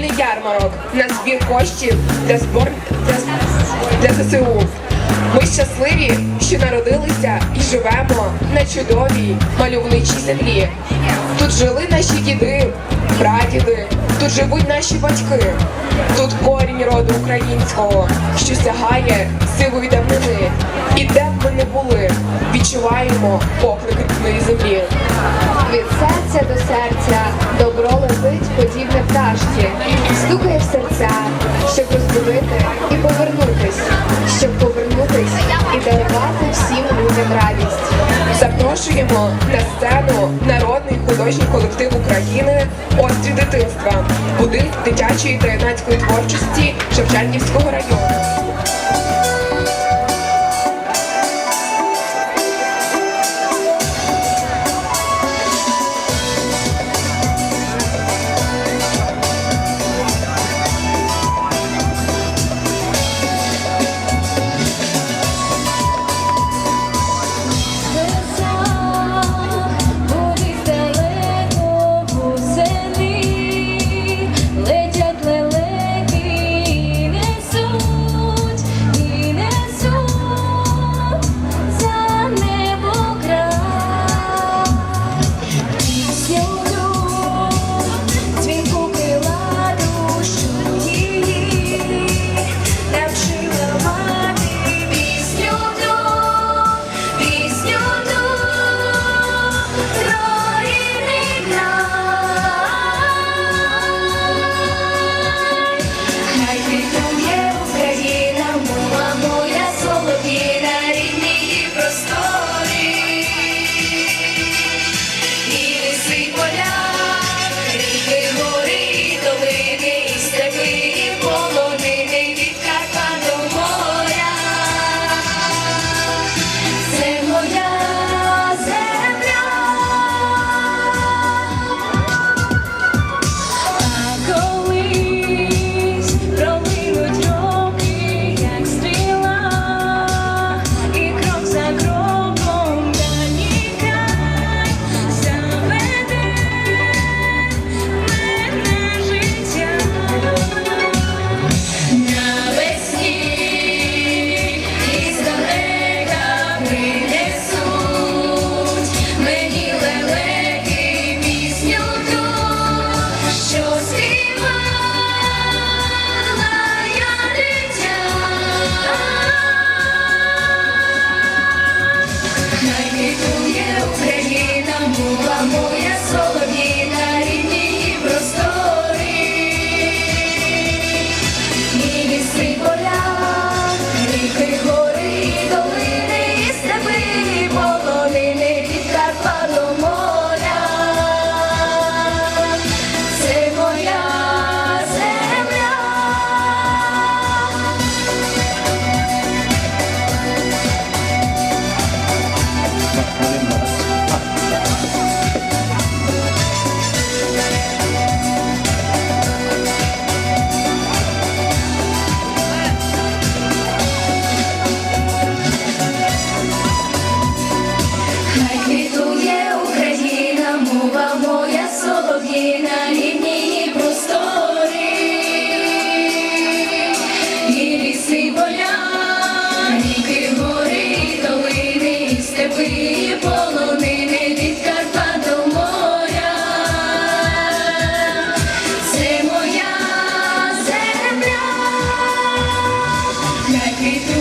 благодійний ярмарок на збір коштів для збор для, для ЗСУ. Ми щасливі, що народилися і живемо на чудовій мальовничій землі. Тут жили наші діди, прадіди, тут живуть наші батьки. Тут корінь роду українського, що сягає сивої давнини. І де б ми не були, відчуваємо поклик рідної землі. Від серця до серця добро пташки, стукає в серця, щоб розбудити і повернутись, щоб повернутись і дарувати всім людям радість. Запрошуємо на сцену народний художній колектив України Острів дитинства, будинок дитячої та юнацької творчості Шевченківського району. Nike to you. I you.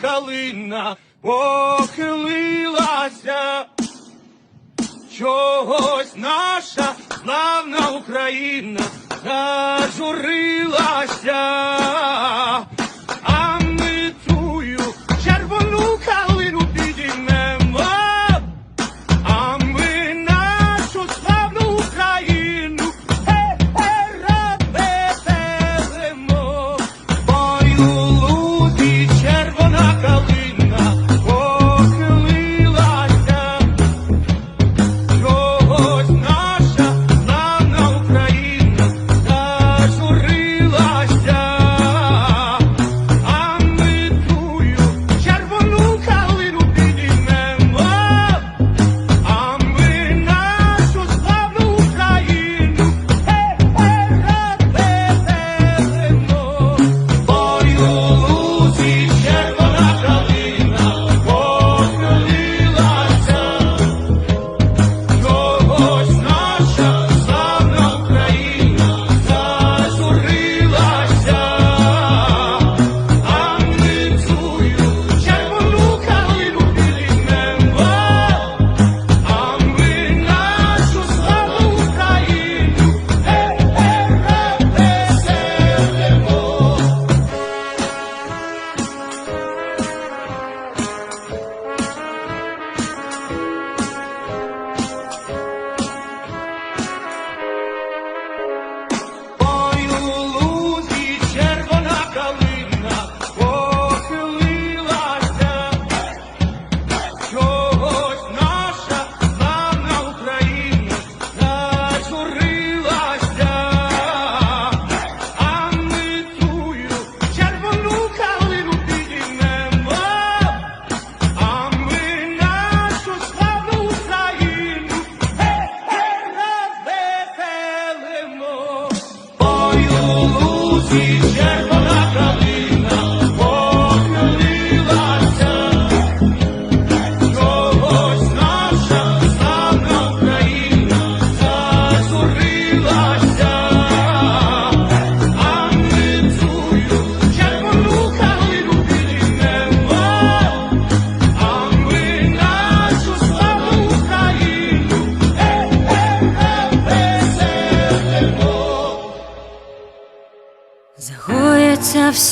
Калина похилилася. Чогось наша славна Україна зажурилася, se enxergar.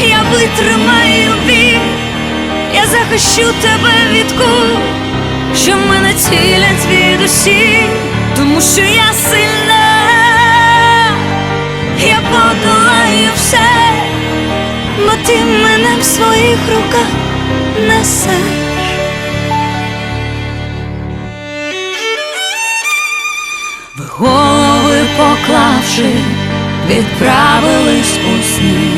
я витримаю біль, я захищу тебе від куль, що мене цілять звідусіль, тому що я сильна, я подолаю все, бо ти мене в своїх руках несеш. Ви голови поклавши, відправились у сни.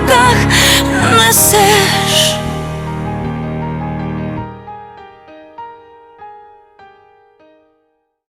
руках несеш.